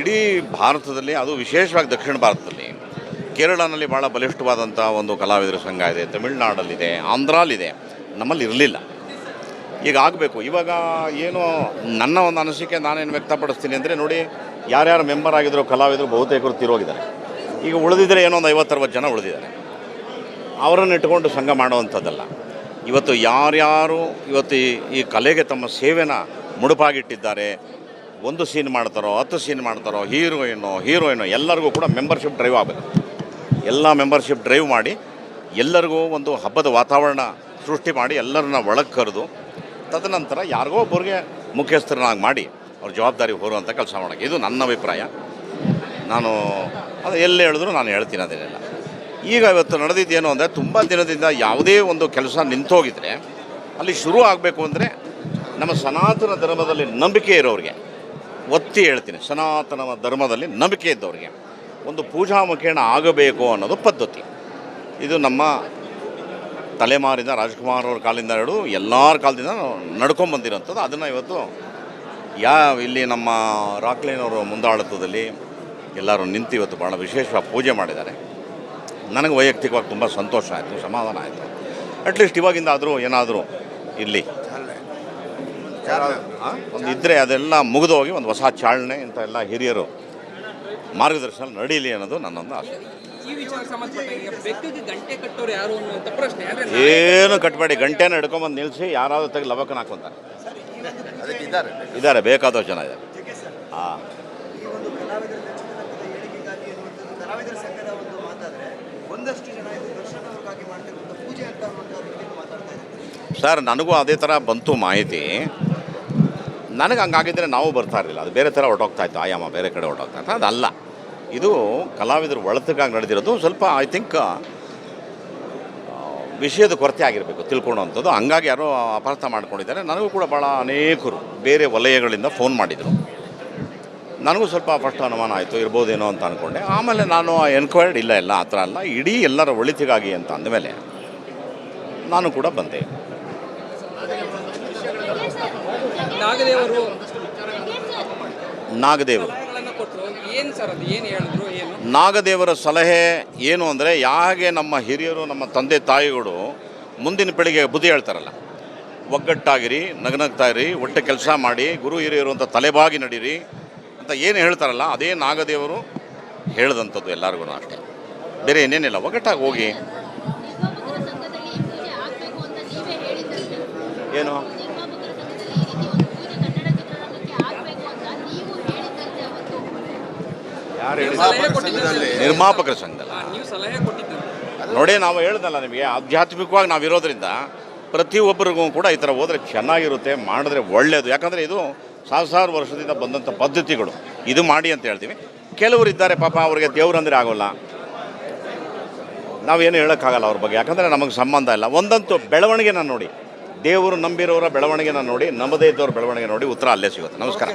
ಇಡೀ ಭಾರತದಲ್ಲಿ, ಅದು ವಿಶೇಷವಾಗಿ ದಕ್ಷಿಣ ಭಾರತದಲ್ಲಿ, ಕೇರಳನಲ್ಲಿ ಭಾಳ ಬಲಿಷ್ಠವಾದಂಥ ಒಂದು ಕಲಾವಿದರ ಸಂಘ ಇದೆ, ತಮಿಳ್ನಾಡಲ್ಲಿದೆ, ಆಂಧ್ರಾಲಿದೆ, ನಮ್ಮಲ್ಲಿ ಇರಲಿಲ್ಲ. ಈಗ ಆಗಬೇಕು. ಇವಾಗ ಏನು ನನ್ನ ಒಂದು ಅನಿಸಿಕೆ ನಾನೇನು ವ್ಯಕ್ತಪಡಿಸ್ತೀನಿ ಅಂದರೆ, ನೋಡಿ, ಯಾರ್ಯಾರು ಮೆಂಬರ್ ಆಗಿದ್ರು, ಕಲಾವಿದರು ಬಹುತೇಕರು ತಿರೋಗಿದ್ದಾರೆ ಈಗ ಉಳಿದಿದ್ರೆ ಏನೋ ಒಂದು ಐವತ್ತರವತ್ತು ಜನ ಉಳಿದಿದ್ದಾರೆ. ಅವರನ್ನು ಇಟ್ಕೊಂಡು ಸಂಘ ಮಾಡುವಂಥದ್ದಲ್ಲ. ಇವತ್ತು ಯಾರ್ಯಾರು ಇವತ್ತು ಈ ಈ ಕಲೆಗೆ ತಮ್ಮ ಸೇವೆನ ಮುಡುಪಾಗಿಟ್ಟಿದ್ದಾರೆ ಒಂದು ಸೀನ್ ಮಾಡ್ತಾರೋ, ಹತ್ತು ಸೀನ್ ಮಾಡ್ತಾರೋ ಹೀರೋಯಿನ್ನು ಹೀರೋಯಿನು, ಎಲ್ಲರಿಗೂ ಕೂಡ ಮೆಂಬರ್ಶಿಪ್ ಡ್ರೈವ್ ಆಗಬೇಕು. ಎಲ್ಲ ಮೆಂಬರ್ಶಿಪ್ ಡ್ರೈವ್ ಮಾಡಿ, ಎಲ್ಲರಿಗೂ ಒಂದು ಹಬ್ಬದ ವಾತಾವರಣ ಸೃಷ್ಟಿ ಮಾಡಿ, ಎಲ್ಲರನ್ನ ಒಳಗೆ ಕರೆದು, ತದನಂತರ ಯಾರಿಗೋ ಒಬ್ಬರಿಗೆ ಮುಖ್ಯಸ್ಥರನ್ನಾಗಿ ಮಾಡಿ, ಅವ್ರ ಜವಾಬ್ದಾರಿ ಹೊರುವಂಥ ಕೆಲಸ ಮಾಡೋಕ್ಕೆ ಇದು ನನ್ನ ಅಭಿಪ್ರಾಯ. ನಾನು ಅದು ಎಲ್ಲಿ ಹೇಳಿದ್ರು ನಾನು ಹೇಳ್ತೀನಿ ಅದೇನಿಲ್ಲ ಈಗ ಇವತ್ತು ನಡೆದಿದ್ದೇನು ಅಂದರೆ, ತುಂಬ ದಿನದಿಂದ ಯಾವುದೇ ಒಂದು ಕೆಲಸ ನಿಂತೋಗಿದ್ರೆ, ಅಲ್ಲಿ ಶುರು ಆಗಬೇಕು ಅಂದರೆ, ನಮ್ಮ ಸನಾತನ ಧರ್ಮದಲ್ಲಿ ನಂಬಿಕೆ ಇರೋರಿಗೆ. ಒತ್ತಿ ಹೇಳ್ತೀನಿ. ಸನಾತನ ಧರ್ಮದಲ್ಲಿ ನಂಬಿಕೆ ಇದ್ದವ್ರಿಗೆ ಒಂದು ಪೂಜಾ ಮುಖೇಣ ಆಗಬೇಕು ಅನ್ನೋದು ಪದ್ಧತಿ. ಇದು ನಮ್ಮ ತಲೆಮಾರಿಂದ ರಾಜ್ಕುಮಾರ್ ಅವ್ರ ಕಾಲದಿಂದ ಹಿಡಿದು ಎಲ್ಲರ ಕಾಲದಿಂದ ನಡ್ಕೊಂಬಂದಿರೋಂಥದ್ದು ಅದನ್ನು ಇವತ್ತು ಯಾ ಇಲ್ಲಿ ನಮ್ಮ ರಾಕ್ಲೈನವರು ಮುಂದಾಳತ್ವದಲ್ಲಿ ಎಲ್ಲರೂ ನಿಂತು ಇವತ್ತು ಭಾಳ ವಿಶೇಷವಾಗಿ ಪೂಜೆ ಮಾಡಿದ್ದಾರೆ. ನನಗೆ ವೈಯಕ್ತಿಕವಾಗಿ ತುಂಬ ಸಂತೋಷ ಆಯಿತು, ಸಮಾಧಾನ ಆಯಿತು. ಅಟ್ಲೀಸ್ಟ್ ಇವಾಗಿಂದ ಆದರೂ ಏನಾದರೂ ಇಲ್ಲಿ ಒಂದು ಇದ್ದರೆ ಅದೆಲ್ಲ ಮುಗಿದು ಹೋಗಿ ಒಂದು ಹೊಸ ಚಾಲನೆ ಇಂಥ ಎಲ್ಲ ಹಿರಿಯರು ಮಾರ್ಗದರ್ಶನ ನಡೀಲಿ ಅನ್ನೋದು ನನ್ನೊಂದು ಆಸೆ. ಈ ವಿಚಾರ ಸಂಬಂಧಪಟ್ಟ ಈಗ ಬೆಕ್ಕಿಗೆ ಗಂಟೆ ಕಟ್ಟೋರು ಯಾರು ಅನ್ನುವಂಥ ಪ್ರಶ್ನೆ. ಏನು ಕಟ್ಟಬೇಡಿ ಗಂಟೆನ ಹಿಡ್ಕೊಂಬಂದು ನಿಲ್ಲಿಸಿ ಯಾರಾದರೂ ತೆಗೆ ಲವಕನ ಹಾಕೊಂತಾರೆ ಇದ್ದಾರೆ. ಬೇಕಾದಷ್ಟು ಜನ ಹಾಂ ಇದ್ದಾರೆ. ಸರ್ ನನಗೂ ಅದೇ ಥರ ಬಂತು ಮಾಹಿತಿ. ನನಗೆ ಹಂಗಾಗಿದ್ದರೆ ನಾವು ಬರ್ತಾ ಇರಲಿಲ್ಲ. ಅದು ಬೇರೆ ಥರ ಹೊರಟೋಗ್ತಾ ಇತ್ತು. ಆಯಾಮ ಬೇರೆ ಕಡೆ ಹೊರಟೋಗ್ತಾ ಇತ್ತು. ಅದಲ್ಲ. ಇದು ಕಲಾವಿದರು ಒಳತಕ್ಕಾಗಿ ನಡೆದಿರೋದು ಸ್ವಲ್ಪ ಐ ಥಿಂಕ್ ವಿಷಯದ ಕೊರತೆ ಆಗಿರಬೇಕು, ತಿಳ್ಕೊಳ್ಳೋವಂಥದ್ದು. ಹಂಗಾಗಿ ಯಾರೋ ಅಪಾರ್ಥ ಮಾಡ್ಕೊಂಡಿದ್ದಾರೆ. ನನಗೂ ಕೂಡ ಭಾಳ ಅನೇಕರು ಬೇರೆ ವಲಯಗಳಿಂದ ಫೋನ್ ಮಾಡಿದರು. ನನಗೂ ಸ್ವಲ್ಪ ಫಸ್ಟ್ ಅನುಮಾನ ಆಯಿತು, ಇರ್ಬೋದೇನೋ ಅಂತ ಅಂದ್ಕೊಂಡೆ ಆಮೇಲೆ ನಾನು ಎನ್ಕ್ವೈರ್ಡ್ ಇಲ್ಲ, ಎಲ್ಲ ಆ ಥರ ಅಲ್ಲ. ಇಡೀ ಎಲ್ಲರ ಒಳಿತಿಗಾಗಿ ಅಂತ ಅಂದಮೇಲೆ ನಾನು ಕೂಡ ಬಂದೆ ನಾಗದೇವರು ನಾಗದೇವರು ಸಲಹೆಗಳನ್ನು ಕೊಟ್ಟರು ಏನು ಸರ್ ಅದು ಏನು ಹೇಳಿದ್ರು? ಏನು? ನಾಗದೇವರ ಸಲಹೆ ಏನು ಅಂದರೆ ಯಾಗೆ ನಮ್ಮ ಹಿರಿಯರು ನಮ್ಮ ತಂದೆ ತಾಯಿಗಳು ಮುಂದಿನ ಪೀಳಿಗೆ ಬುದ್ಧಿ ಹೇಳ್ತಾರಲ್ಲ ಒಗ್ಗಟ್ಟಾಗಿರಿ ನಗನಗ್ತಾ ಇರಿ ಒಟ್ಟೆ ಕೆಲಸ ಮಾಡಿ ಗುರು ಹಿರಿಯರು ಅಂತ ತಲೆಬಾಗಿ ನಡೀರಿ ಅಂತ ಏನು ಹೇಳ್ತಾರಲ್ಲ ಅದೇ ನಾಗದೇವರು ಹೇಳಿದಂಥದ್ದು ಎಲ್ಲರಿಗೂ ಅಷ್ಟೇ. ಬೇರೆ ಏನೇನಿಲ್ಲ ಒಗ್ಗಟ್ಟಾಗಿ ಹೋಗಿ. ನಿರ್ಮಾಪಕರ ನಿರ್ಮಾಪಕರ ಸಂಘದಲ್ಲ ನೀವು ನೋಡಿ ನಾವು ಹೇಳ್ದಲ್ಲ ನಿಮಗೆ ಆಧ್ಯಾತ್ಮಿಕವಾಗಿ ನಾವಿರೋದ್ರಿಂದ ಪ್ರತಿಯೊಬ್ಬರಿಗೂ ಕೂಡ ಈ ಥರ ಹೋದರೆ ಚೆನ್ನಾಗಿರುತ್ತೆ ಮಾಡಿದ್ರೆ ಒಳ್ಳೆಯದು ಯಾಕಂದರೆ ಇದು ಸಾವಿರಾರು ವರ್ಷದಿಂದ ಬಂದಂಥ ಪದ್ಧತಿಗಳು. ಇದು ಮಾಡಿ ಅಂತ ಹೇಳ್ತೀವಿ. ಕೆಲವರು ಇದ್ದಾರೆ ಪಾಪ ಅವರಿಗೆ ದೇವ್ರಂದ್ರೆ ಆಗೋಲ್ಲ. ನಾವೇನು ಹೇಳೋಕ್ಕಾಗಲ್ಲ ಅವ್ರ ಬಗ್ಗೆ. ಯಾಕಂದರೆ ನಮಗೆ ಸಂಬಂಧ ಇಲ್ಲ. ಒಂದಂತೂ ಬೆಳವಣಿಗೆನ ನೋಡಿ. ದೇವರು ನಂಬಿರೋರ ಬೆಳವಣಿಗೆನ ನೋಡಿ ನಮ್ಮದೇ ಇದ್ದವ್ರ ಬೆಳವಣಿಗೆ ನೋಡಿ ಉತ್ತರ ಅಲ್ಲೇ ಸಿಗುತ್ತೆ. ನಮಸ್ಕಾರ.